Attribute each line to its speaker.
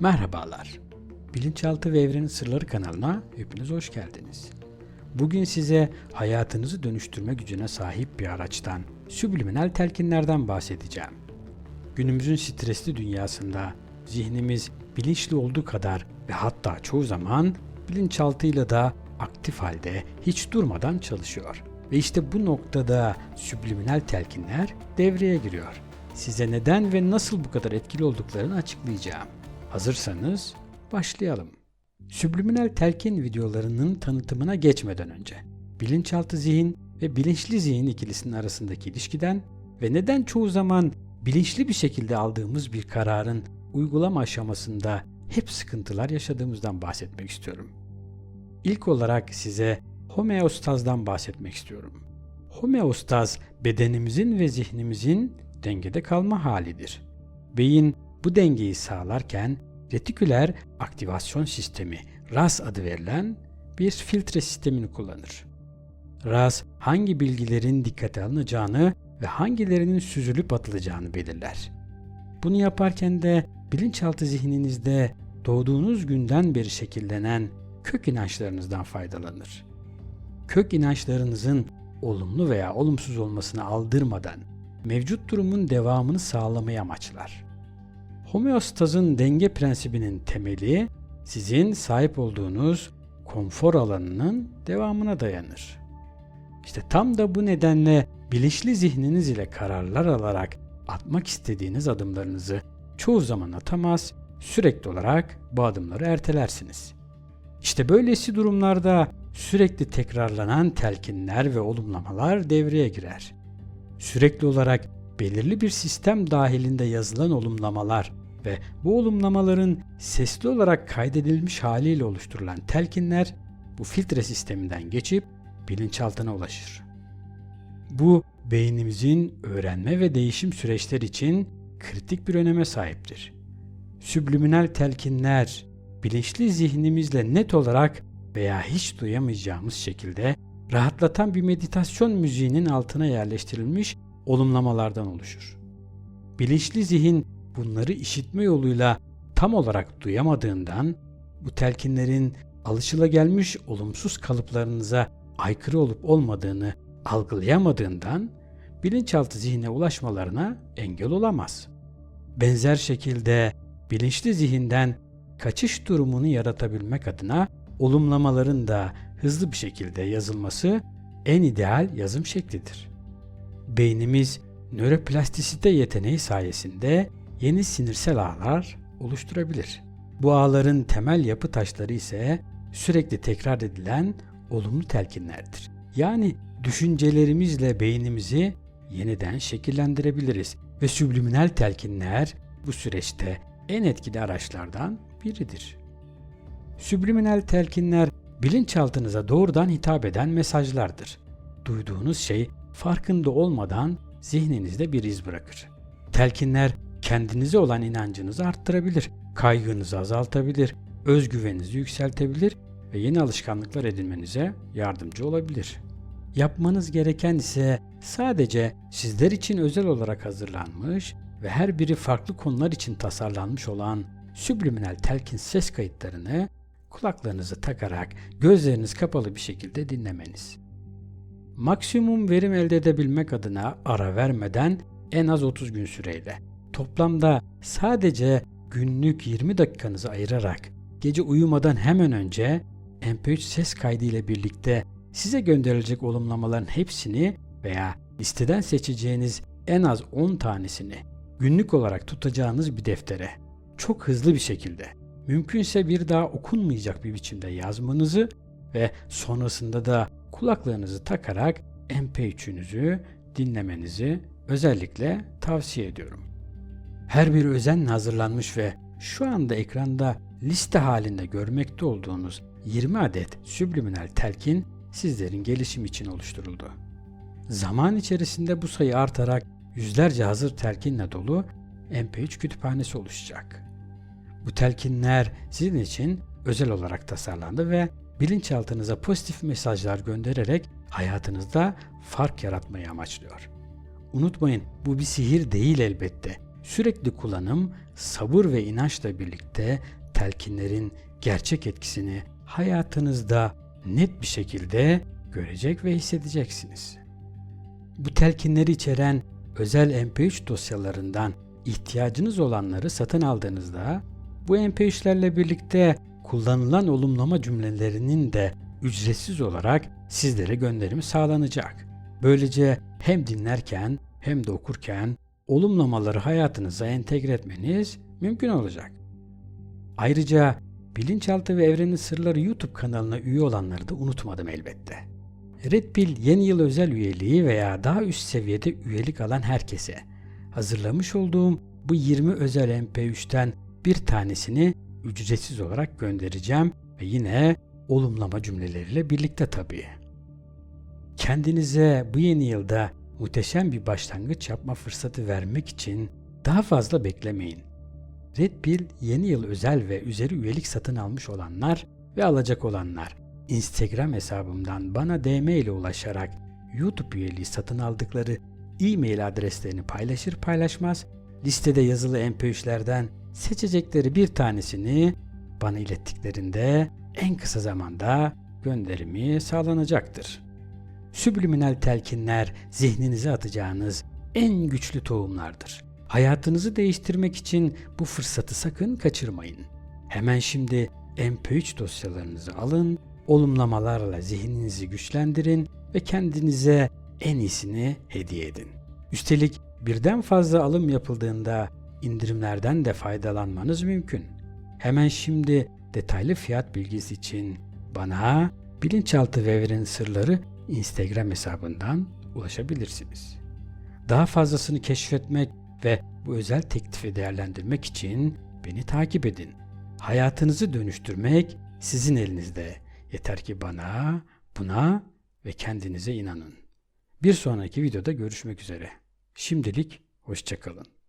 Speaker 1: Merhabalar. Bilinçaltı ve Evrenin Sırları kanalına hepiniz hoş geldiniz. Bugün size hayatınızı dönüştürme gücüne sahip bir araçtan, subliminal telkinlerden bahsedeceğim. Günümüzün stresli dünyasında zihnimiz bilinçli olduğu kadar ve hatta çoğu zaman bilinçaltıyla da aktif halde hiç durmadan çalışıyor. Ve işte bu noktada subliminal telkinler devreye giriyor. Size neden ve nasıl bu kadar etkili olduklarını açıklayacağım. Hazırsanız başlayalım. Subliminal telkin videolarının tanıtımına geçmeden önce bilinçaltı zihin ve bilinçli zihin ikilisinin arasındaki ilişkiden ve neden çoğu zaman bilinçli bir şekilde aldığımız bir kararın uygulama aşamasında hep sıkıntılar yaşadığımızdan bahsetmek istiyorum. İlk olarak size homeostazdan bahsetmek istiyorum. Homeostaz bedenimizin ve zihnimizin dengede kalma halidir. Beyin bu dengeyi sağlarken retiküler aktivasyon sistemi RAS adı verilen bir filtre sistemini kullanır. RAS hangi bilgilerin dikkate alınacağını ve hangilerinin süzülüp atılacağını belirler. Bunu yaparken de bilinçaltı zihninizde doğduğunuz günden beri şekillenen kök inançlarınızdan faydalanır. Kök inançlarınızın olumlu veya olumsuz olmasını aldırmadan mevcut durumun devamını sağlamayı amaçlar. Homeostazın denge prensibinin temeli sizin sahip olduğunuz konfor alanının devamına dayanır. İşte tam da bu nedenle bilinçli zihniniz ile kararlar alarak atmak istediğiniz adımlarınızı çoğu zaman atamaz, sürekli olarak bu adımları ertelersiniz. İşte böylesi durumlarda sürekli tekrarlanan telkinler ve olumlamalar devreye girer. Sürekli olarak belirli bir sistem dahilinde yazılan olumlamalar ve bu olumlamaların sesli olarak kaydedilmiş haliyle oluşturulan telkinler bu filtre sisteminden geçip bilinçaltına ulaşır. Bu beynimizin öğrenme ve değişim süreçleri için kritik bir öneme sahiptir. Sübliminal telkinler bilinçli zihnimizle net olarak veya hiç duyamayacağımız şekilde rahatlatan bir meditasyon müziğinin altına yerleştirilmiş olumlamalardan oluşur. Bilinçli zihin bunları işitme yoluyla tam olarak duyamadığından bu telkinlerin alışılagelmiş olumsuz kalıplarınıza aykırı olup olmadığını algılayamadığından bilinçaltı zihne ulaşmalarına engel olamaz. Benzer şekilde bilinçli zihinden kaçış durumunu yaratabilmek adına olumlamaların da hızlı bir şekilde yazılması en ideal yazım şeklidir. Beynimiz nöroplastisite yeteneği sayesinde yeni sinirsel ağlar oluşturabilir. Bu ağların temel yapı taşları ise sürekli tekrar edilen olumlu telkinlerdir. Yani düşüncelerimizle beynimizi yeniden şekillendirebiliriz ve subliminal telkinler bu süreçte en etkili araçlardan biridir. Subliminal telkinler bilinçaltınıza doğrudan hitap eden mesajlardır. Duyduğunuz şey farkında olmadan zihninizde bir iz bırakır. Telkinler kendinize olan inancınızı arttırabilir, kaygınızı azaltabilir, özgüveninizi yükseltebilir ve yeni alışkanlıklar edinmenize yardımcı olabilir. Yapmanız gereken ise sadece sizler için özel olarak hazırlanmış ve her biri farklı konular için tasarlanmış olan subliminal telkin ses kayıtlarını kulaklarınızı takarak gözleriniz kapalı bir şekilde dinlemeniz. Maksimum verim elde edebilmek adına ara vermeden en az 30 gün süreyle toplamda sadece günlük 20 dakikanızı ayırarak gece uyumadan hemen önce MP3 ses kaydı ile birlikte size gönderilecek olumlamaların hepsini veya listeden seçeceğiniz en az 10 tanesini günlük olarak tutacağınız bir deftere çok hızlı bir şekilde mümkünse bir daha okunmayacak bir biçimde yazmanızı ve sonrasında da kulaklarınızı takarak MP3'ünüzü dinlemenizi özellikle tavsiye ediyorum. Her bir özenle hazırlanmış ve şu anda ekranda liste halinde görmekte olduğunuz 20 adet subliminal telkin sizlerin gelişim için oluşturuldu. Zaman içerisinde bu sayı artarak yüzlerce hazır telkinle dolu MP3 kütüphanesi oluşacak. Bu telkinler sizin için özel olarak tasarlandı ve bilinçaltınıza pozitif mesajlar göndererek hayatınızda fark yaratmayı amaçlıyor. Unutmayın bu bir sihir değil elbette. Sürekli kullanım, sabır ve inançla birlikte telkinlerin gerçek etkisini hayatınızda net bir şekilde görecek ve hissedeceksiniz. Bu telkinleri içeren özel MP3 dosyalarından ihtiyacınız olanları satın aldığınızda bu MP3'lerle birlikte kullanılan olumlama cümlelerinin de ücretsiz olarak sizlere gönderimi sağlanacak. Böylece hem dinlerken hem de okurken olumlamaları hayatınıza entegre etmeniz mümkün olacak. Ayrıca Bilinçaltı ve Evrenin Sırları YouTube kanalına üye olanları da unutmadım elbette. Red Pill yeni yıl özel üyeliği veya daha üst seviyede üyelik alan herkese hazırlamış olduğum bu 20 özel MP3'ten bir tanesini ücretsiz olarak göndereceğim ve yine olumlama cümleleriyle birlikte tabii. Kendinize bu yeni yılda muhteşem bir başlangıç yapma fırsatı vermek için daha fazla beklemeyin. Red Pill yeni yıl özel ve üzeri üyelik satın almış olanlar ve alacak olanlar Instagram hesabımdan bana DM ile ulaşarak YouTube üyeliği satın aldıkları e-mail adreslerini paylaşır paylaşmaz listede yazılı MP3'lerden seçecekleri bir tanesini bana ilettiklerinde en kısa zamanda gönderimi sağlanacaktır. Sübliminal telkinler zihninize atacağınız en güçlü tohumlardır. Hayatınızı değiştirmek için bu fırsatı sakın kaçırmayın. Hemen şimdi MP3 dosyalarınızı alın, olumlamalarla zihninizi güçlendirin ve kendinize en iyisini hediye edin. Üstelik birden fazla alım yapıldığında indirimlerden de faydalanmanız mümkün. Hemen şimdi detaylı fiyat bilgisi için bana Bilinçaltı ve Evrenin Sırları Instagram hesabından ulaşabilirsiniz. Daha fazlasını keşfetmek ve bu özel teklifi değerlendirmek için beni takip edin. Hayatınızı dönüştürmek sizin elinizde. Yeter ki bana, buna ve kendinize inanın. Bir sonraki videoda görüşmek üzere. Şimdilik hoşçakalın.